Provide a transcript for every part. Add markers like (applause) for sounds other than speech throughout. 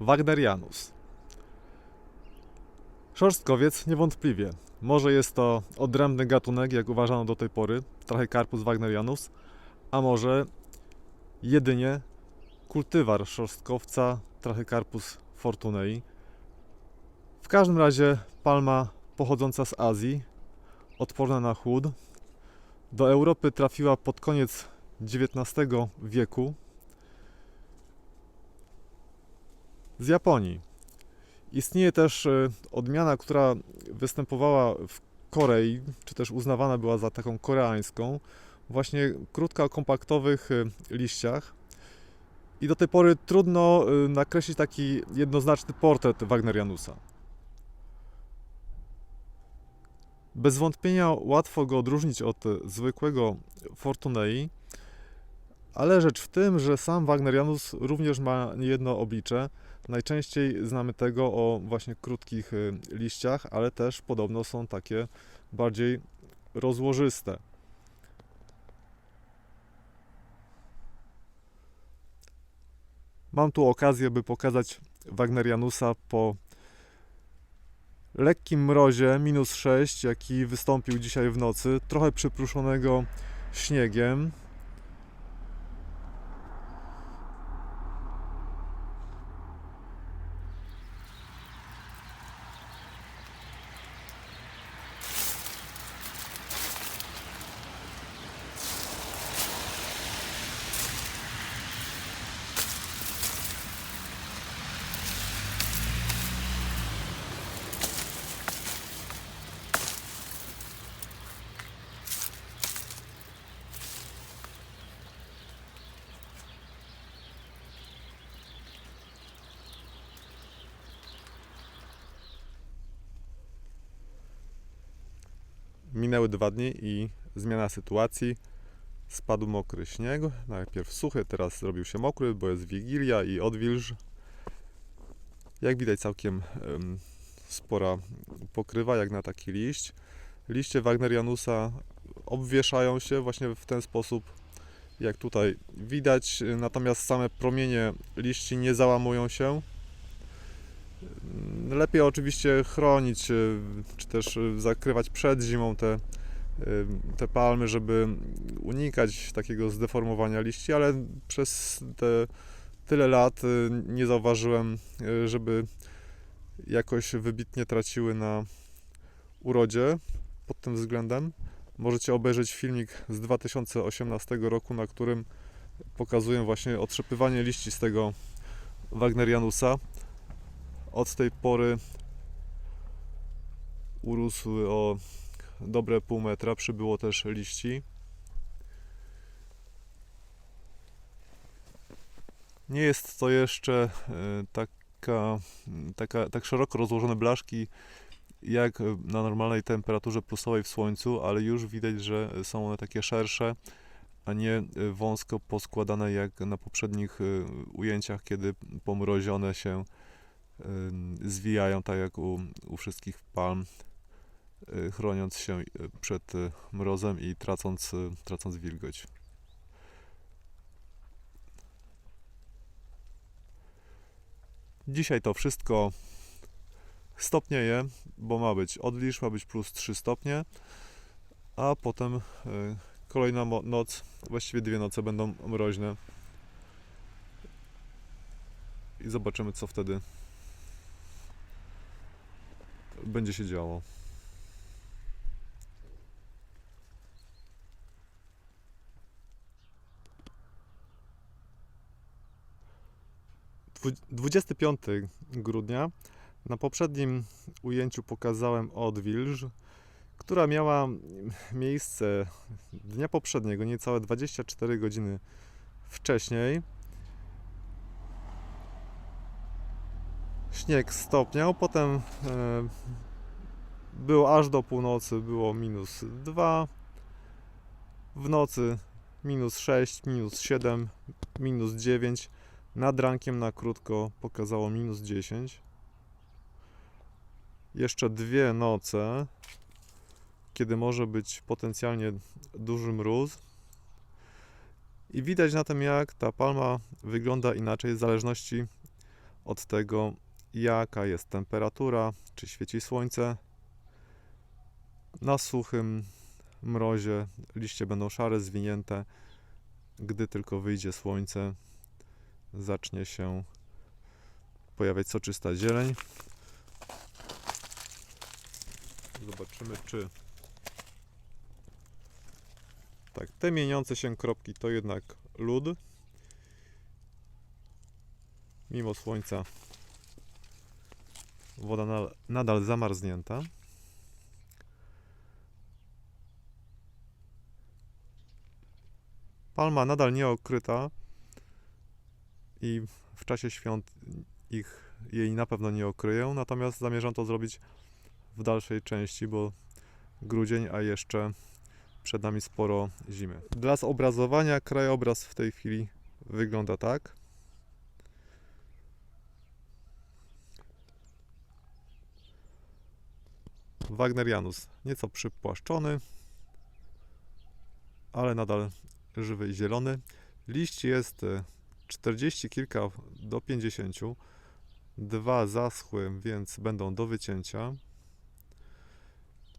Wagnerianus. Szorstkowiec niewątpliwie. Może jest to odrębny gatunek, jak uważano do tej pory, Trachycarpus wagnerianus, a może jedynie kultywar szorstkowca Trachycarpus fortunei. W każdym razie palma pochodząca z Azji, odporna na chłód. Do Europy trafiła pod koniec XIX wieku z Japonii. Istnieje też e, odmiana, która występowała w Korei, czy też uznawana była za taką koreańską, właśnie krótka o kompaktowych e, liściach. I do tej pory trudno e, nakreślić taki jednoznaczny portret Wagnerianusa. Bez wątpienia łatwo go odróżnić od zwykłego Fortunei, ale rzecz w tym, że sam Wagnerianus również ma niejedno oblicze. Najczęściej znamy tego o właśnie krótkich y, liściach, ale też podobno są takie bardziej rozłożyste. Mam tu okazję, by pokazać Wagnerianusa po lekkim mrozie, minus 6, jaki wystąpił dzisiaj w nocy, trochę przypruszonego śniegiem. Minęły dwa dni i zmiana sytuacji. Spadł mokry śnieg. Najpierw suchy, teraz zrobił się mokry, bo jest wigilia i odwilż. Jak widać, całkiem em, spora pokrywa, jak na taki liść. Liście Wagnerianusa obwieszają się właśnie w ten sposób, jak tutaj widać. Natomiast same promienie liści nie załamują się. Lepiej oczywiście chronić, y, czy też y, zakrywać przed zimą te, y, te palmy, żeby unikać takiego zdeformowania liści, ale przez te tyle lat nie zauważyłem, żeby jakoś wybitnie traciły na urodzie pod tym względem. Możecie obejrzeć filmik z 2018 roku, na którym pokazuję właśnie otrzepywanie liści z tego Wagnerianusa od tej pory urósł o dobre pół metra, przybyło też liści. Nie jest to jeszcze e, taka, taka, tak szeroko rozłożone blaszki jak na normalnej temperaturze plusowej w słońcu, ale już widać, że są one takie szersze, a nie e, wąsko poskładane jak na poprzednich e, ujęciach, kiedy pomrozione się zwijają tak jak u, u wszystkich palm, y, chroniąc się y, przed y, mrozem i tracąc, y, tracąc wilgoć. Dzisiaj to wszystko stopnieje, bo ma być odlisz, ma być plus 3 stopnie, a potem y, kolejna noc, właściwie dwie noce będą mroźne. I zobaczymy, co wtedy będzie się działo. Dwu- 25 grudnia. Na poprzednim ujęciu pokazałem odwilż, która miała miejsce dnia poprzedniego, niecałe 24 godziny wcześniej. Śnieg stopniał, potem e, było aż do północy, było minus 2. W nocy minus 6, minus 7, minus 9. Nad rankiem na krótko pokazało minus 10. Jeszcze dwie noce, kiedy może być potencjalnie duży mróz. I widać na tym, jak ta palma wygląda inaczej w zależności od tego, jaka jest temperatura, czy świeci słońce. Na suchym mrozie liście będą szare, zwinięte. Gdy tylko wyjdzie słońce, zacznie się pojawiać soczysta zieleń. Zobaczymy, czy tak, te mieniące się kropki to jednak lód. Mimo słońca woda na- nadal zamarznięta. Palma nadal nie okryta i w czasie świąt ich jej na pewno nie okryję, natomiast zamierzam to zrobić w dalszej części, bo grudzień, a jeszcze przed nami sporo zimy. Dla zobrazowania krajobraz w tej chwili wygląda tak. Wagnerianus nieco przypłaszczony, ale nadal żywy i zielony. Liść jest e, 40 kilka do 50. Dwa zaschły, więc będą do wycięcia.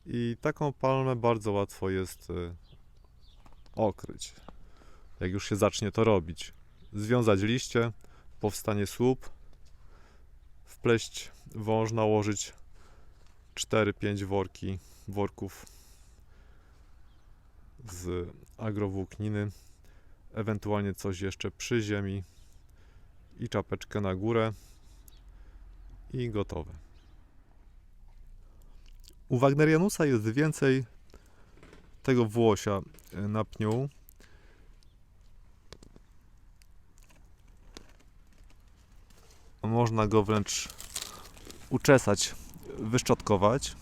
I taką palmę bardzo łatwo jest e, okryć. Jak już się zacznie to robić. Związać liście, powstanie słup, wpleść wąż, nałożyć 4-5 worki, worków z agrowłókniny, ewentualnie coś jeszcze przy ziemi i czapeczkę na górę i gotowe. U Wagnerianusa jest więcej tego włosia e, na pniu. Można go wręcz uczesać, wyszczotkować.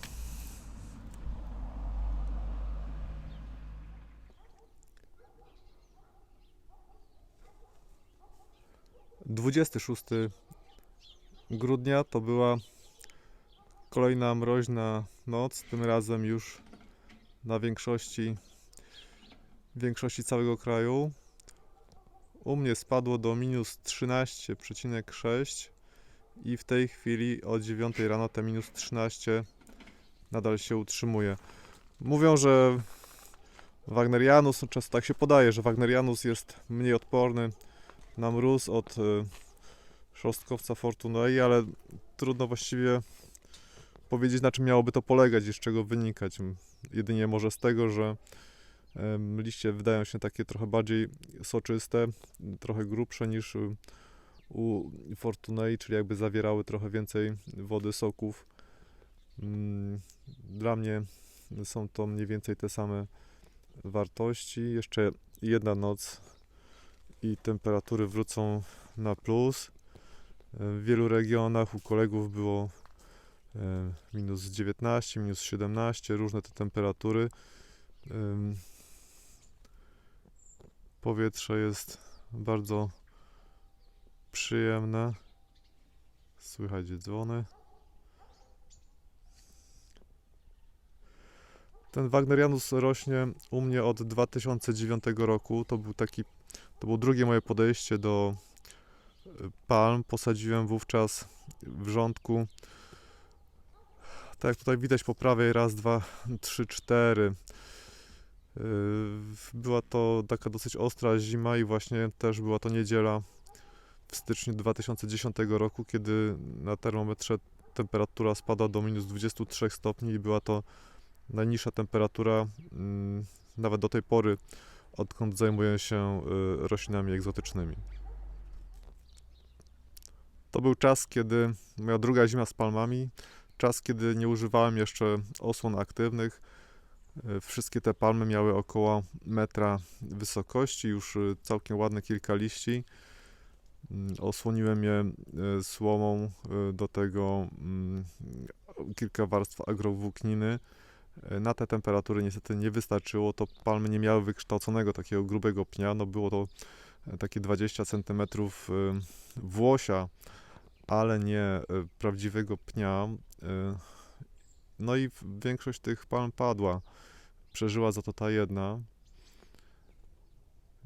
Dwudziesty szósty grudnia to była kolejna mroźna noc, tym razem już na większości większości całego kraju. U mnie spadło do minus 13,6 i w tej chwili o 9 rano te minus 13 nadal się utrzymuje. Mówią, że Wagnerianus, często tak się podaje, że Wagnerianus jest mniej odporny na mróz od y, szostkowca Fortunei, ale trudno właściwie powiedzieć, na czym miałoby to polegać i z czego wynikać. Jedynie może z tego, że liście wydają się takie trochę bardziej soczyste, trochę grubsze niż y, u Fortunei, czyli jakby zawierały trochę więcej wody, soków. Mm, Dla mnie są to mniej więcej te same wartości. Jeszcze jedna noc i temperatury wrócą na plus. W wielu regionach u kolegów było e, minus 19, minus 17, różne te temperatury. Powietrze jest bardzo przyjemne. Słychać dzwony. Ten Wagnerianus rośnie u mnie od 2009 roku. To był taki, to było drugie moje podejście do y, palm. Posadziłem wówczas w rządku. Tak jak tutaj widać po prawej, raz, dwa, (laughs) trzy, cztery. Yy, Była to taka dosyć ostra zima i właśnie też była to niedziela w styczniu 2010 roku, kiedy na termometrze temperatura spadła do minus 23 stopni i była to najniższa temperatura mm, nawet do tej pory, odkąd zajmuję się y, roślinami egzotycznymi. To był czas, kiedy moja druga zima z palmami, czas, kiedy nie używałem jeszcze osłon aktywnych. Y, Wszystkie te palmy miały około metra wysokości, już y, całkiem ładne kilka liści. Mm, Osłoniłem je słomą, do tego mm, kilka warstw agrowłókniny. Y, Na te temperatury niestety nie wystarczyło, to palmy nie miały wykształconego takiego grubego pnia, no było to e, takie 20 cm włosia, ale nie prawdziwego pnia. No i większość tych palm padła. Przeżyła za to ta jedna.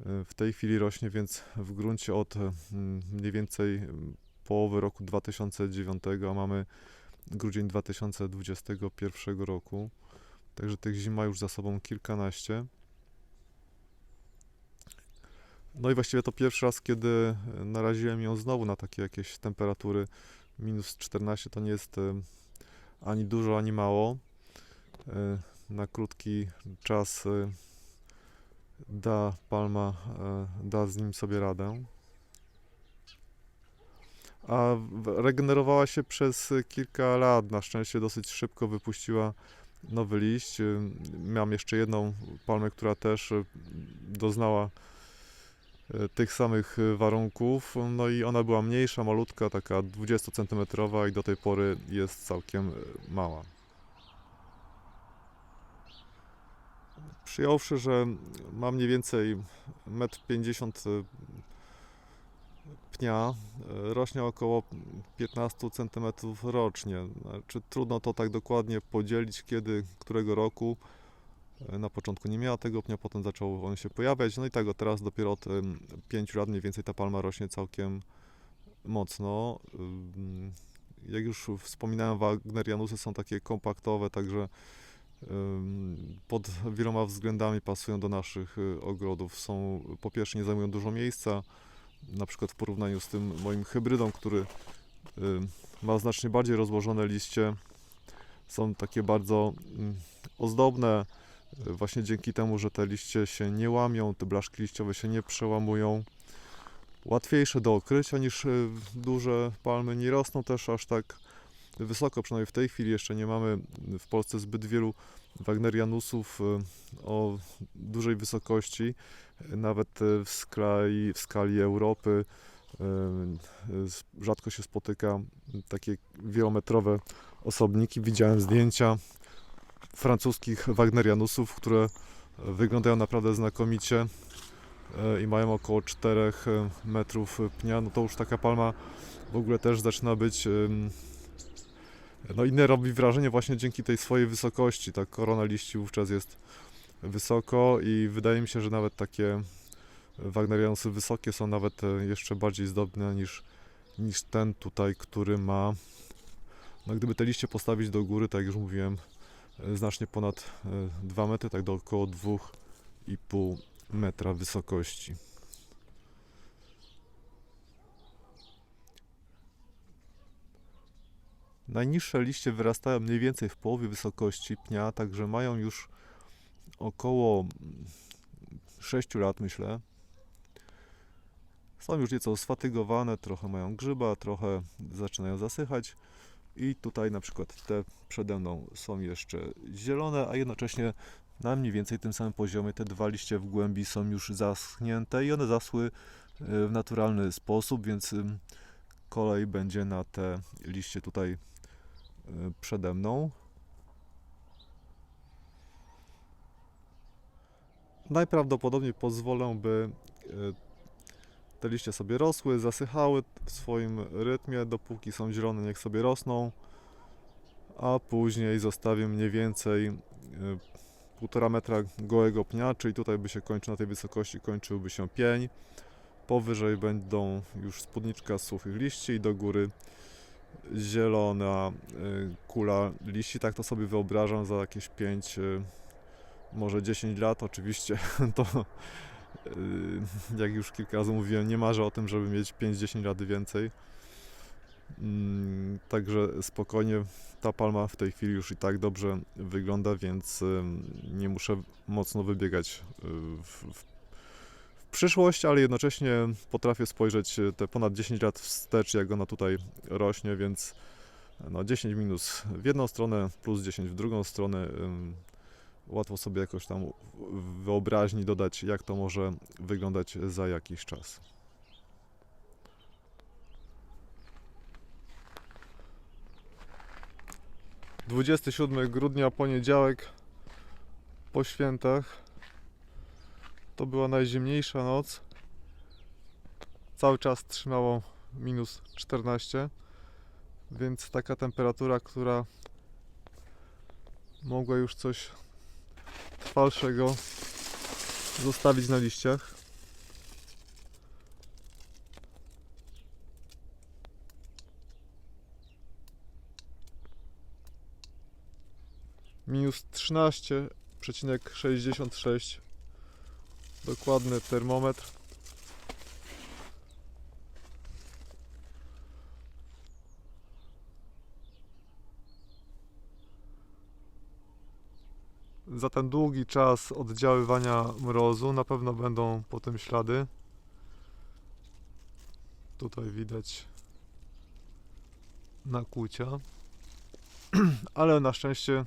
W tej chwili rośnie więc w gruncie od mniej więcej połowy roku 2009, a mamy grudzień 2021 roku. Także tych zim ma już za sobą kilkanaście. No i właściwie to pierwszy raz, kiedy naraziłem ją znowu na takie jakieś temperatury minus 14, to nie jest e, ani dużo, ani mało. E, Na krótki czas e, da palma, e, da z nim sobie radę. A regenerowała się przez kilka lat. Na szczęście dosyć szybko wypuściła nowy liść. Y, Miałem jeszcze jedną palmę, która też y, doznała y, tych samych warunków. No i ona była mniejsza, malutka, taka 20 cm i do tej pory jest całkiem mała. Przyjąwszy, że mam mniej więcej 1,50 m pnia, y, rośnie około 15 cm rocznie. Znaczy, trudno to tak dokładnie podzielić, kiedy, którego roku. Y, Na początku nie miała tego pnia, potem zaczął on się pojawiać. No i tak, teraz dopiero od 5 lat mniej więcej ta palma rośnie całkiem mocno. Jak już wspominałem, Wagnerianusy są takie kompaktowe, także pod wieloma względami pasują do naszych y, ogrodów. Są, po pierwsze, nie zajmują dużo miejsca, na przykład w porównaniu z tym moim hybrydą, który y, ma znacznie bardziej rozłożone liście. Są takie bardzo mm, ozdobne, y, właśnie dzięki temu, że te liście się nie łamią, te blaszki liściowe się nie przełamują. Łatwiejsze do okrycia niż y, duże palmy, nie rosną też aż tak wysoko, przynajmniej w tej chwili jeszcze nie mamy w Polsce zbyt wielu Wagnerianusów y, o dużej wysokości nawet e, w skali, w skali Europy s- rzadko się spotyka takie wielometrowe osobniki. Widziałem zdjęcia francuskich Wagnerianusów, które wyglądają naprawdę znakomicie i mają około 4 metrów pnia. No to już taka palma w ogóle też zaczyna być no inne robi wrażenie właśnie dzięki tej swojej wysokości. Ta korona liści wówczas jest wysoko i wydaje mi się, że nawet takie Wagnerianusy wysokie są nawet e, jeszcze bardziej zdobne niż, niż ten tutaj, który ma no gdyby te liście postawić do góry, tak jak już mówiłem, e, znacznie ponad 2 metry, tak do około 2,5 metra wysokości. Najniższe liście wyrastają mniej więcej w połowie wysokości pnia, także mają już około 6 lat, myślę. Są już nieco sfatygowane, trochę mają grzyba, trochę zaczynają zasychać. I tutaj na przykład te przede mną są jeszcze zielone, a jednocześnie na mniej więcej tym samym poziomie te dwa liście w głębi są już zaschnięte i one zasły e, w naturalny sposób, więc ym, kolej będzie na te liście tutaj przede mną. Najprawdopodobniej pozwolę, by e, te liście sobie rosły, zasychały w swoim rytmie, dopóki są zielone, niech sobie rosną, a później zostawię mniej więcej e, półtora metra gołego pnia, czyli tutaj by się kończył na tej wysokości, kończyłby się pień. Powyżej będą już spódniczka z suchych liści i do góry zielona y, kula liści. Tak to sobie wyobrażam za jakieś 5, y, może 10 lat. Oczywiście (laughs) to, y, jak już kilka razy mówiłem, nie marzę o tym, żeby mieć 5-10 lat więcej. Mm, Także spokojnie ta palma w tej chwili już i tak dobrze wygląda, więc nie muszę mocno wybiegać w przyszłość, ale jednocześnie potrafię spojrzeć y, te ponad 10 lat wstecz, jak ona tutaj rośnie, więc no 10 minus w jedną stronę, plus 10 w drugą stronę. Łatwo sobie jakoś tam wyobraźni dodać, jak to może wyglądać za jakiś czas. Dwudziesty siódmy grudnia, poniedziałek, po świętach. To była najzimniejsza noc. Cały czas trzymało minus 14, więc taka temperatura, która mogła już coś trwalszego zostawić na liściach. Minus 13,66 dokładny termometr. Za ten długi czas oddziaływania mrozu na pewno będą potem ślady. Tutaj widać nakłucia. (clears throat) Ale na szczęście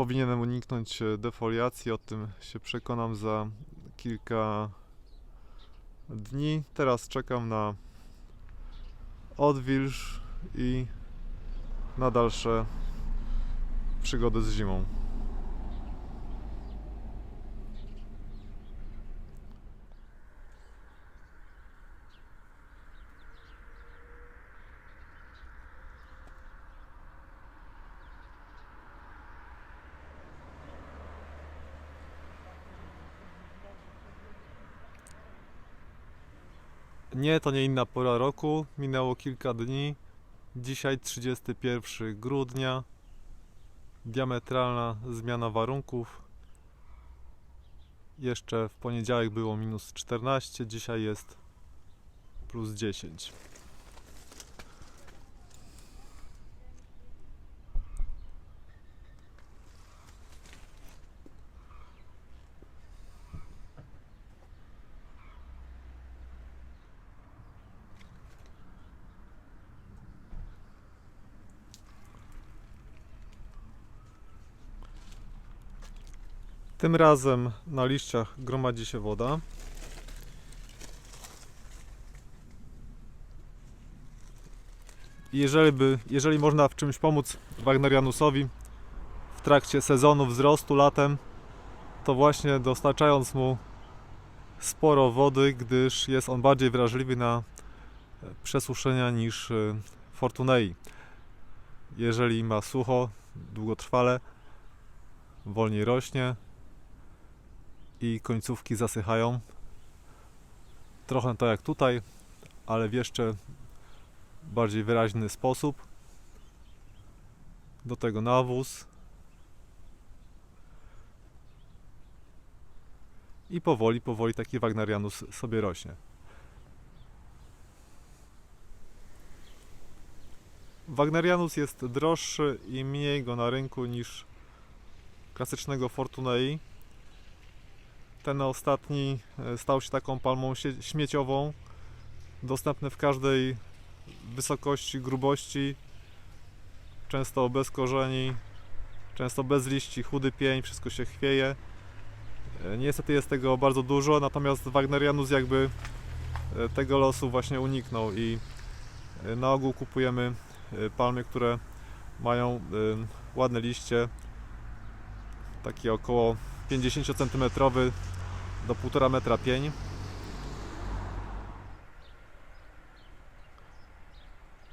powinienem uniknąć e, defoliacji. O tym się przekonam za kilka dni. Teraz czekam na odwilż i na dalsze przygody z zimą. Nie, to nie inna pora roku. Minęło kilka dni. Dzisiaj 31 grudnia. Diametralna zmiana warunków. Jeszcze w poniedziałek było minus 14, dzisiaj jest plus 10. Tym razem na liściach gromadzi się woda. Jeżeli, by, jeżeli można w czymś pomóc Wagnerianusowi w trakcie sezonu wzrostu latem, to właśnie dostarczając mu sporo wody, gdyż jest on bardziej wrażliwy na przesuszenia niż e, Fortunei. Jeżeli ma sucho, długotrwale, wolniej rośnie, i końcówki zasychają. Trochę to jak tutaj, ale w jeszcze bardziej wyraźny sposób. Do tego nawóz. I powoli, powoli taki Wagnerianus sobie rośnie. Wagnerianus jest droższy i mniej go na rynku niż klasycznego Fortunei. Ten ostatni e, stał się taką palmą śmieciową, dostępny w każdej wysokości, grubości, często bez korzeni, często bez liści, chudy pień, wszystko się chwieje. E, Niestety jest tego bardzo dużo, natomiast Wagnerianus jakby e, tego losu właśnie uniknął i na ogół kupujemy palmy, które mają ładne liście, takie około 50 cm do 1,5 metra pień.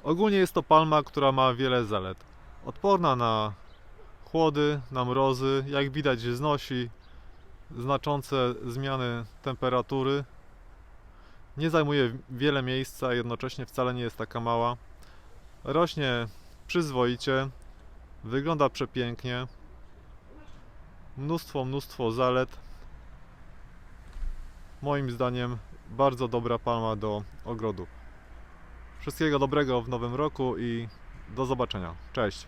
Ogólnie jest to palma, która ma wiele zalet. Odporna na chłody, na mrozy, jak widać znosi znaczące zmiany temperatury. Nie zajmuje wiele miejsca, jednocześnie wcale nie jest taka mała. Rośnie przyzwoicie, wygląda przepięknie. Mnóstwo, mnóstwo zalet. Moim zdaniem bardzo dobra palma do ogrodu. Wszystkiego dobrego w nowym roku i do zobaczenia. Cześć.